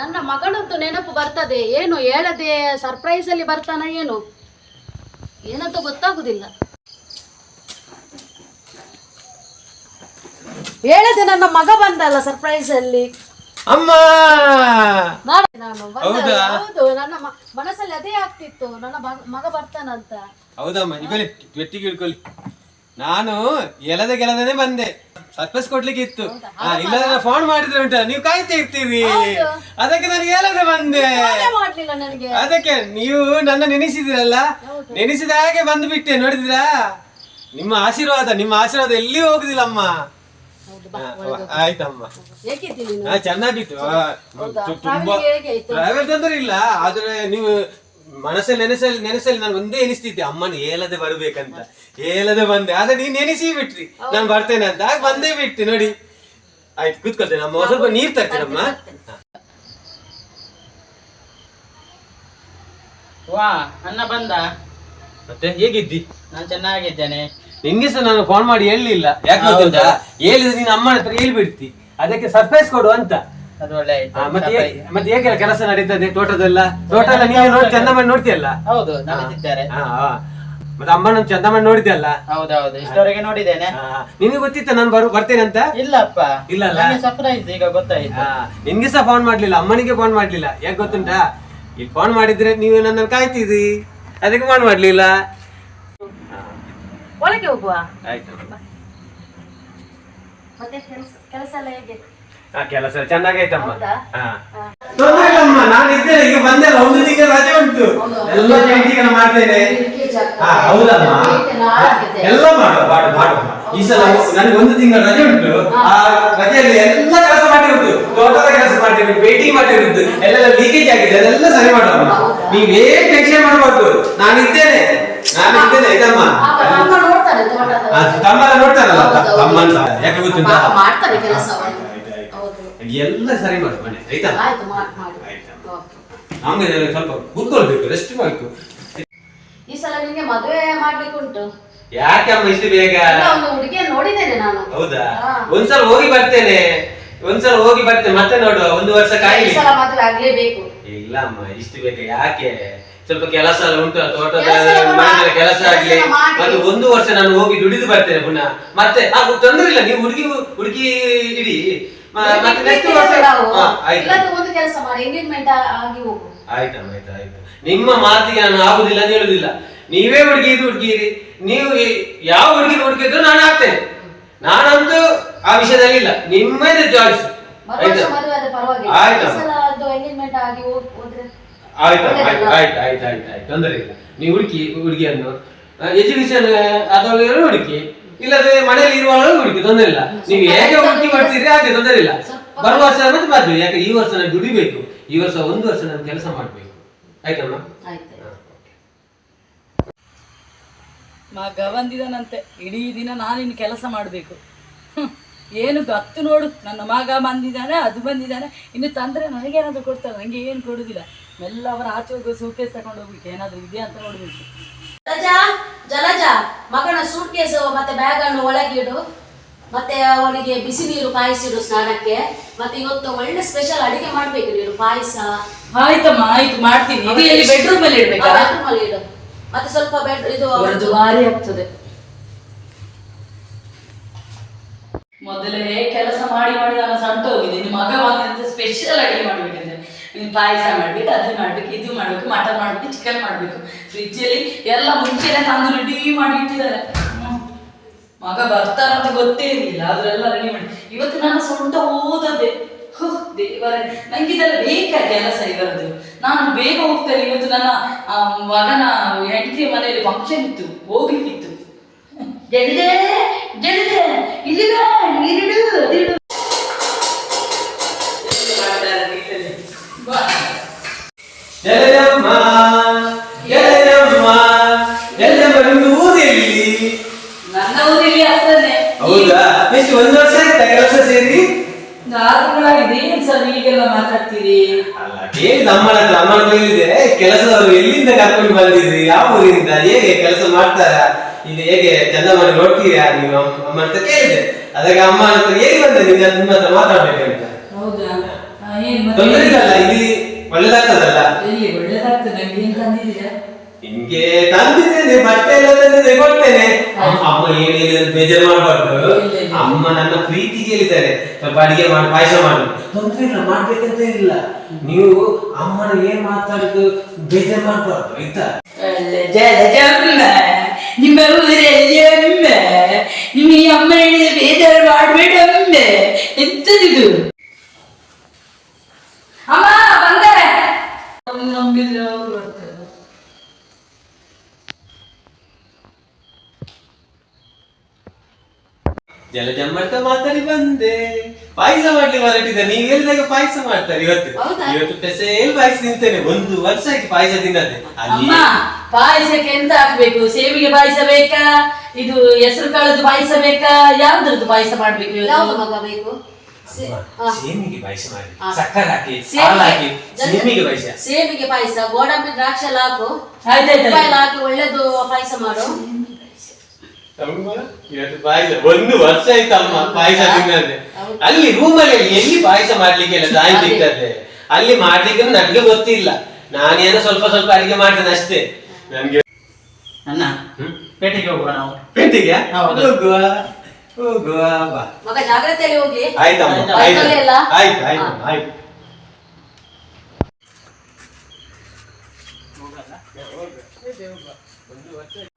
ನನ್ನ ಮಗನದ್ದು ನೆನಪು ಬರ್ತದೆ. ಏನು ಹೇಳದೆ ಸರ್ಪ್ರೈಸ್ ಅಲ್ಲಿ ಬರ್ತಾನ ಏನು? ಏನಂತ ಗೊತ್ತಾಗುದಿಲ್ಲ. ಹೇಳದೆ ನನ್ನ ಮಗ ಬಂದಲ್ಲ ಸರ್ಪ್ರೈಸ್ ಅಲ್ಲಿ. ಅಮ್ಮ! ನಾಳೆ ನಾನು ಬಂದ- ಹೌದಾ? ಹೌದು ನನ್ನ ಮ- ಮನಸ್ಸಲ್ಲಿ ಅದೇ ಆಗ್ತಿತ್ತು. ನನ್ನ ಮಗ- ಮಗ ಬರ್ತಾನಂತ. ಹೌದಮ್ಮ ಇಲ್ಲಿ ಗಟ್ಟಿಗೆ ಹಿಡ್ಕೊಳ್ಳಿ. ನಾನು ಎಲ್ಲದ ಗೆಲದನೆ ಬಂದೆ. ಸರ್ಪ್ರೈಸ್ ಕೊಡ್ಲಿಕ್ಕೆ ಇತ್ತು ಇಲ್ಲದ್ರೆ ಫೋನ್ ಮಾಡಿದ್ರೆ ಉಂಟ ನೀವು ಕಾಯ್ತಾ ಇರ್ತೀರಿ ಅದಕ್ಕೆ ನಾನು ಎಲ್ಲದೆ ಬಂದೆ. ಅದಕ್ಕೆ ನೀವು ನನ್ನ ನೆನೆಸಿದಿರಲ್ಲ? ನೆನೆಸಿದ ಹಾಗೆ ಬಂದು ಬಿಟ್ಟೆ ನೋಡಿದ್ರಾ? ನಿಮ್ಮ ಆಶೀರ್ವಾದ ನಿಮ್ಮ ಆಶೀರ್ವಾದ ಎಲ್ಲಿ ಹೋಗುದಿಲ್ಲಮ್ಮ. ಆಯ್ತಮ್ಮ. ಚೆನ್ನಾಗಿತ್ತು? ತುಂಬಾ ಟ್ರಾವೆಲ್ ತೊಂದರೆ ಇಲ್ಲ ಆದ್ರೆ ನೀವು ಮನಸ್ಸಲ್ಲಿ ನೆನೆಸಲ್ಲಿ ನೆನೆಸಲ್ಲಿ ನಾನು ಒಂದೇ ಎನಿಸ್ತಿದ್ದೆ ಅಮ್ಮನ ಹೇಳದೆ ಬರ್ಬೇಕಂತ ಹೇಳದೆ ಬಂದೆ ಆದ್ರೆ ನೀನ್ ನೆನೆಸಿ ಬಿಟ್ರಿ ನಾನು ಬರ್ತೇನೆ ಅಂತ ಆಗ ಬಂದೇ ಬಿಟ್ಟೆ ನೋಡಿ. ಆಯ್ತು ಕೂತ್ಕೊಳ್ತೇನೆ ಅಮ್ಮ ಸ್ವಲ್ಪ ನೀರ್ ತರ್ತೇನೆ ಅಮ್ಮ ವಾ ಅಣ್ಣ ಬಂದ? ಮತ್ತೆ ಹೇಗಿದ್ದಿ? ನಾನು ಚೆನ್ನಾಗಿದ್ದೇನೆ. ನಿಂಗೆ ಸಹ ನಾನು ಫೋನ್ ಮಾಡಿ ಹೇಳಲಿಲ್ಲ. ಯಾಕೆ ಹೇಳಿದ್ರೆ ನೀನು ಅಮ್ಮನ ಹತ್ರ ಹೇಳ್ಬಿಡ್ತಿ. ಅದಕ್ಕೆ ಸರ್ಪ್ರೈಸ್ ಕೊಡು ಅಂತ. ಅದು ಒಳ್ಳೆ ಆ, ಆಯ್ತು ಮತ್ತೆ ಹೇಗೆ- ಮತ್ತೆ ಹೇಗೆ ಕೆಲಸ ನಡೀತದೆ ತೋಟದೆಲ್ಲ? ತೋಟ ಎಲ್ಲ ನೀನು ನೋಡಿ ಮಾಡಿ ನೋಡ್ತಿಯಲ್ಲ? ಹೌದು ನಡೆದಿದ್ದಾರೆ ಹಾ, ಹಾ. ಮತ್ತೆ ಅಮ್ಮನ ಚಂದಮ್ಮ ನೋಡಿದ್ಯಲ್ಲ? ಹೌದೌದು ಇಷ್ಟವರೆಗೆ ನೋಡಿದ್ದೇನೆ. ಹಾ, ಗೊತ್ತಿತ್ತು ಗೊತ್ತಿತ್ತ ನಾನು ಬರು ಬರ್ತೇನೆ ಅಂತ? ಇಲ್ಲಪ್ಪ. ಇಲ್ಲಲ್ಲ? ಸರ್ಪ್ರೈಸ್ ಈಗ ಗೊತ್ತಾಯ್ತು. ಹಾ, ನಿನ್ಗೆ ಸಹ ಫೋನ್ ಮಾಡ್ಲಿಲ್ಲ ಅಮ್ಮನಿಗೆ ಫೋನ್ ಮಾಡ್ಲಿಲ್ಲ. ಯಾಕೆ ಗೊತ್ತುಂಟಾ? ಈಗ ಫೋನ್ ಮಾಡಿದ್ರೆ ನೀವು ನನ್ನ ಕಾಯ್ತಿದ್ರಿ ಅದಕ್ಕೆ ಫೋನ್ ಮಾಡ್ಲಿಲ್ಲ. ಒಳಗೆ ಹೋಗುವ. ಆಯ್ತು. ಮತ್ತೆ ಕೆಲಸ ಕೆಲಸ ಎಲ್ಲ ಹೇಗೆ? ಕೆಲಸ ಚೆನ್ನಾಗೈತಮ್ಮ. ಹೌದಾ? ಹಾ. ತೊಂದ್ರೆ ಇಲ್ಲಮ್ಮ ನಾನು ಇದ್ದೇನೆ ಈಗ ಬಂದೆಲ್ಲ ಒಂದು ತಿಂಗಳ ರಜೆ ಉಂಟು. ಎಲ್ಲ ಪೇಂಟಿಂಗ್ ಮಾಡ್ತೇನೆ. ಹಾ, ಹೌದಮ್ಮ. ಎಲ್ಲ ಮಾಡುವ ಮಾಡು ಮಾಡುವ ಈ ಸಲ ನನಗೆ ಒಂದು ತಿಂಗಳ ರಜೆ ಉಂಟು. ಆ ರಜೆಯಲ್ಲಿ ಎಲ್ಲ ಕೆಲಸ ಮಾಡಿರುವುದು ತೋಟದ ಕೆಲಸ ಮಾಡಿರುವುದು ಭೇಟಿ ಮಾಡಿರುದು ಎಲ್ಲ ಲೀಕೇಜ್ ಆಗಿದೆ ಅದೆಲ್ಲ ಸರಿ ಮಾಡಮ್ಮ. ನೀವೇ ಟೆನ್ಷನ್ ಮಾಡಬಾರ್ದು. ನಾನು ಇದ್ದೇನೆ ನಾನು ಇದ್ದೇನೆ ಇದಮ್ಮ ತಮ್ಮ ನೋಡ್ತಾರಲ್ಲ ತಮ್ಮ ಅಂತ ಯಾಕೆ ಗೊತ್ತಿಲ್ಲ ಕೆಲಸ ಅವನು. ಆಯ್ತು, ಆಯ್ತು, ಆಯ್ತು. ಹೌದು ಎಲ್ಲ ಸರಿ ಮಾಡಿ ಮನೆ ಆಯ್ತಾ? ಆಯ್ತು ಮಾಡ್- ಮಾಡಿ. ಆಯ್ತು. ಓಕೆ. ನಮ್ಗೆ ಸ್ವಲ್ಪ ಕೂತ್ಕೊಳ್ಬೇಕು ರೆಸ್ಟ್ ಮಾಡ್ತು ಈ ಸಲ ನಿಮಗೆ ಮದುವೆ ಮಾಡ್ಲಿಕ್ಕೆ ಉಂಟು. ಯಾಕೆ ಅಮ್ಮ ಇಷ್ಟು ಬೇಗ? ಇಲ್ಲ, ಒಂದು ಹುಡುಗಿಯ ನೋಡಿದ್ದೇನೆ ನಾನು. ಹೌದಾ? ಹಾ. ಒಂದ್ಸಲ ಹೋಗಿ ಬರ್ತೇನೆ. ಒಂದ್ಸಲ ಹೋಗಿ ಬರ್ತೇನೆ ಮತ್ತೆ ನೋಡುವ ಒಂದು ವರ್ಷ ಈ ಕಾಯಿಲಿ. ಸಲ ಮದುವೆ ಆಗ್ಲೇಬೇಕು. ಇಲ್ಲ ಅಮ್ಮ ಇಷ್ಟು ಬೇಗ ಯಾಕೆ? ಸ್ವಲ್ಪ ಕೆಲಸ ಎಲ್ಲ ಉಂಟು ತೋಟದ ಕೆಲಸ ಎಲ್ಲ ಕೆಲಸ ಆಗ್ಲಿ. ಕೆಲಸ ಮಾಡಿ. ಮತ್ತೆ ಒಂದು ವರ್ಷ ನಾನು ಹೋಗಿ ದುಡಿದು ಬರ್ತೇನೆ ಪುನಃ. ಮತ್ತೆ ಆ, ತೊಂದ್ರೆ ಇಲ್ಲ ನೀವು ಹುಡುಗಿ ಹುಡುಗಿ ಇಡಿ. ಮತ್ತೆ ನೆಕ್ಸ್ಟ್ ವರ್ಷ ಹಾ, ಒಂದು ಕೆಲಸ ಮಾಡಿ ಎಂಗೇಜ್ಮೆಂಟ್ ಆಗಿ ಹೋಗು. ಆಯ್ತಮ್ಮ ಆಯ್ತು ಆಯ್ತು. ನಿಮ್ಮ ಮಾತಿಗೆ ನಾನು ಆಗುದಿಲ್ಲ ಅಂತ ಹೇಳುದಿಲ್ಲ. ನೀವೇ ಹುಡುಗಿ ಇದು ಹುಡುಗಿರಿ ನೀವು ಯಾವ ಹುಡುಗಿ ಹುಡುಕಿದ್ರು ನಾನು ಆಗ್ತೇನೆ. ನಾನಂತೂ ಆ ವಿಷಯದಲ್ಲಿ ಇಲ್ಲ. ನಿಮ್ಮದೇ ಚಾಯ್ಸ್ ಆಯ್ತಾ? ತೊಂದರೆ ಇಲ್ಲ. ನೀವು ಹುಡುಕಿ ಹುಡುಗಿಯನ್ನು ಎಜುಕೇಶನ್ ಅದರಲ್ಲಿ ಹುಡುಕಿ. ಇಲ್ಲದೆ ಮನೆಯಲ್ಲಿ ಇರುವವಳು ಹುಡುಕಿ ತೊಂದರೆ ಇಲ್ಲ. ನೀವು ಹೇಗೆ ಹುಡುಕಿ ಮಾಡ್ತೀರಿ ಹಾಗೆ ತೊಂದರೆ ಇಲ್ಲ. ಬರುವ ವರ್ಷ ಮತ್ತೆ ಮಾಡ್ಬೇಕು ಯಾಕೆ ಈ ವರ್ಷ ನಾನು ದುಡಿಬೇಕು. ಈ ವರ್ಷ ಒಂದು ವರ್ಷ ನಾನು ಕೆಲಸ ಮಾಡ್ಬೇಕು. ಆಯ್ತಮ್ಮ ಆಯ್ತು. ಮಗ ಬಂದಿದ್ದಾನಂತೆ ಇಡೀ ದಿನ ನಾನಿನ್ನು ಕೆಲಸ ಮಾಡಬೇಕು. ಏನು ಗತ್ತು ನೋಡು. ನನ್ನ ಮಗ ಬಂದಿದ್ದಾನೆ ಅದು ಬಂದಿದ್ದಾನೆ. ಇನ್ನು ತಂದರೆ ನನಗೇನಾದರೂ ಕೊಡ್ತಾರೆ ನನಗೆ ಏನು ಕೊಡುದಿಲ್ಲ. ಎಲ್ಲ ಅವರ ಆಚೆ ಹೋಗಿ ಸೂಕೇಸ್ ತಗೊಂಡು ಹೋಗ್ಬೇಕು ಏನಾದರೂ ಇದೆಯಾ ಅಂತ ನೋಡ್ಬೇಕು ಜಲಜ ಜಲಜ ಮಗನ ಸೂಟ್ ಕೇಸ್ ಮತ್ತೆ ಬ್ಯಾಗ್ ಅನ್ನು ಒಳಗಿಡು ಮತ್ತೆ ಅವನಿಗೆ ಬಿಸಿ ನೀರು ಕಾಯಿಸಿಡು ಸ್ನಾನಕ್ಕೆ. ಮತ್ತೆ ಇವತ್ತು ಒಳ್ಳೆ ಸ್ಪೆಷಲ್ ಅಡಿಗೆ ಮಾಡ್ಬೇಕು ನೀನು ಪಾಯಸ. ಆಯ್ತಮ್ಮ ಆಯ್ತು ಮಾಡ್ತೀನಿ. ಇದು ಎಲ್ಲಿ ಬೆಡ್ರೂಮ್ ಅಲ್ಲಿ ಇಡ್ಬೇಕಾ? bedroom ಅಲ್ಲಿ ಇಡು. ಮತ್ತೆ ಸ್ವಲ್ಪ ಬೆಡ್ ಇದು ಅವರದ್ದು ಭಾರಿ ಆಗ್ತದೆ. ಮೊದಲೇ ಕೆಲಸ ಮಾಡಿ ಮಾಡಿ ನಾನು ಸಂಟ ಹೋಗಿದೆ ನಿಮ್ ಮಗ ಬಂದಂತೆ ಸ್ಪೆಷಲ್ ಅಡಿಗೆ ಮಾಡ್ಬೇಕಂದ್ರೆ ನೀನು ಪಾಯಸ ಮಾಡ್ಬೇಕು ಅದು ಮಾಡ್ಬೇಕು ಇದು ಮಾಡ್ಬೇಕು ಮಟನ್ ಮಾಡ್ಬೇಕು ಚಿಕನ್ ಮಾಡ್ಬೇಕು. ಫ್ರಿಜ್ಜಲ್ಲಿ ಎಲ್ಲ ಮುಂಚೆನೆ ತಂದು ರೆಡಿ ಮಾಡಿ ಇಟ್ಟಿದ್ದಾರೆ. ಹ್ಮ್. ಬರ್ತಾರ ಅಂತ ಗೊತ್ತೇ ಇರಲಿಲ್ಲ ಅದರೆಲ್ಲ ರೆಡಿ ಮಾಡಿ. ಇವತ್ತು ನನ್ನ ಸೊಂಟ ಓದದೆ ಹೋ ದೇವರೇ ನಂಗೆ ಇದೆಲ್ಲ ಬೇಕಾ ಕೆಲಸ ಇವರದ್ದು? ನಾನು ಬೇಗ ಹೋಗ್ತೇನೆ ಇವತ್ತು ನನ್ನ ಮಗನ ಹೆಂಡತಿಯ ಮನೆಯಲ್ಲಿ ಫಂಕ್ಷನ್ ಇತ್ತು ಹೋಗ್ಲಿಕ್ಕಿತ್ತು. ಜಡಿದೆ ಜಡಿದೆ ಇಲ್ಲಿ ನೀರಿಡು. ಬಾ. ಒಂದು ವರ್ಷ ಆಯ್ತಾ ಕೆಲಸ ಸೇರಿ? ತಿಂಗಳಾಗಿದೆ ಏನ್ ಸರ್ ಹೀಗೆಲ್ಲ ಮಾತಾಡ್ತೀರಿ? ಅಲ್ಲ ಕೇಳಿದ ಅಮ್ಮನ ಹತ್ರ ಅಮ್ಮನ ಹೇಳಿದೆ ಕೆಲಸದವರು ಎಲ್ಲಿಂದ ಕರ್ಕೊಂಡು ಬಂದಿದ್ರಿ? ಯಾವ ಊರಿಂದ? ಹೇಗೆ ಕೆಲಸ ಮಾಡ್ತಾರಾ? ಇಲ್ಲಿ ಹೇಗೆ ಚಂದ ಮಾಡಿ ನೋಡ್ತೀರಾ ನೀವು? ಅಮ್ಮ ಅಂತ ಕೇಳಿದೆ. ಅದಕ್ಕೆ ಅಮ್ಮ ಹತ್ರ ಹೇಗೆ ಬಂದೆ? ನಿನ್ನ ನಿಮ್ಮ ಹತ್ರ ಮಾತಾಡ್ಬೇಕಂತ ಹೌದಾ? ಆ, ಏನ್ ಮತ್ತೆ? ತೊಂದರೆ ಇಲ್ಲ ಇಲ್ಲಿ ಒಳ್ಳೇದಾಗ್ತದಲ್ಲ? ಒಳ್ಳೇದಾಗ್ತದೆ ಏನ್ ತಂದಿದ್ದೀರಾ? ನಿಮ್ಗೆ ತಂದಿದ್ದೇನೆ ಬಟ್ಟೆ ಎಲ್ಲ ತಂದಿದ್ದೇನೆ ಕೊಡ್ತೇನೆ. ಅಮ್ಮ ಏನಿಲ್ಲ ಬೇಜಾರು ಮಾಡಬಾರ್ದು. ಅಮ್ಮ ನನ್ನ ಪ್ರೀತಿಗೆ ಹೇಳಿದ್ದಾರೆ. ಸ್ವಲ್ಪ ಅಡಿಗೆ ಮಾಡಿ ಪಾಯಸ ಮಾಡು. ತೊಂದ್ರೆ ಇಲ್ಲ ಮಾಡ್ಬೇಕಂತ ಇಲ್ಲ. ನೀವು ಅಮ್ಮನ ಏನ್ ಮಾತಾಡುದು ಬೇಜಾರು ಮಾಡಬಾರ್ದು ಆಯ್ತಾ? ನಿಮ್ಮ ಊರಲ್ಲಿ ಈ ಅಮ್ಮ ಹೇಳಿದ ಬೇಜಾರು ಮಾಡಬೇಡ ಎಂತದಿದು? ಅಮ್ಮ ಬಂದೆ ನಮ್ಗೆ ಜೋರು ಬರ್ತದೆ. ಜಲಜಮ್ಮರ್ತ ಮಾತಾಡಿ ಬಂದೆ. ಪಾಯಸ ಮಾಡ್ಲಿ ಹೊರಟಿದ್ದೆ ನೀವು ಹೇಳಿದಾಗ ಪಾಯಸ ಮಾಡ್ತಾರೆ ಇವತ್ತು? ಹೌದಾ? ಇವತ್ತು ಪೆಸೇಲ್ ಪಾಯಸ ತಿಂತೇನೆ ಒಂದು ವರ್ಷ ಆಗಿ ಪಾಯಸ ತಿನ್ನದೆ. ಅಲ್ಲಿ ಅಮ್ಮ ಪಾಯಸಕ್ಕೆ ಎಂತ ಹಾಕ್ಬೇಕು? ಸೇವಿಗೆ ಪಾಯಸ ಬೇಕಾ? ಇದು ಹೆಸರು ಕಾಳದ್ದು ಪಾಯಸ ಬೇಕಾ? ಯಾವ್ದ್ರದ್ದು ಪಾಯಸ ಮಾಡ್ಬೇಕು ಇವತ್ತು? ಮಗ ಬೇಕು? ಸೇ- ಅಮ್ಮ, ಹಾ. ಸೇಮಿಗೆ ಪಾಯಸ ಮಾಡಿ ಹಾ. ಸಕ್ಕರೆ ಹಾಕಿ. ಹಾಲು ಹಾಕಿ ಜಲ್ದಿ- ಸೇಮಿಗೆ ಪಾಯಸ. ಸೇಬಿಗೆ ಪಾಯಸ ಗೋಡಂಬಿ ದ್ರಾಕ್ಷಿ ಎಲ್ಲ ಹಾಕು. ಆಯ್ತಾಯ್ತು. ಉಪ್ಪ ಎಲ್ಲ ಹಾಕಿ ಒಳ್ಳೇದು ಪಾಯಸ ಮಾಡು. ಪಾಯಸ. ಒಂದು ವರ್ಷ ಆಯ್ತಮ್ಮ ಪಾಯಸ ತಿನ್ನದೆ. ಅಲ್ಲಿ ರೂಮಲ್ಲಿ ಎಲ್ಲಿ ಪಾಯಸ ಮಾಡ್ಲಿಕ್ಕೆ ಇಲ್ಲ ತಾಯಿ ಸಿಗ್ತದೆ? ಅಲ್ಲಿ ಮಾಡ್ಲಿಕ್ಕೆ ನನ್ಗೆ ಗೊತ್ತಿಲ್ಲ. ನಾನೇನೋ ಸ್ವಲ್ಪ ಸ್ವಲ್ಪ ಅಡಿಗೆ ಮಾಡ್ತೇನೆ ಅಷ್ಟೇ. ನನ್ಗೆ ಅಣ್ಣ? ಪೇಟೆಗೆ ಹೋಗುವ ನಾವು. ಪೆಟ್ಟಿಗೆ ಹೌದು. ಹೋಗುವ ಹೋಗುವ ಬಾ. ಮಗ ಜಾಗ್ರತೆಯಲ್ಲಿ ಹೋಗಿ. ಆಯ್ತಮ್ಮ ಆಯ್ತು. ಆಯ್ತು? ಆಯ್ತು ಆಯ್ತು ಹಾ. ಆಯ್ತು. ಒಂದು ವರ್ಷ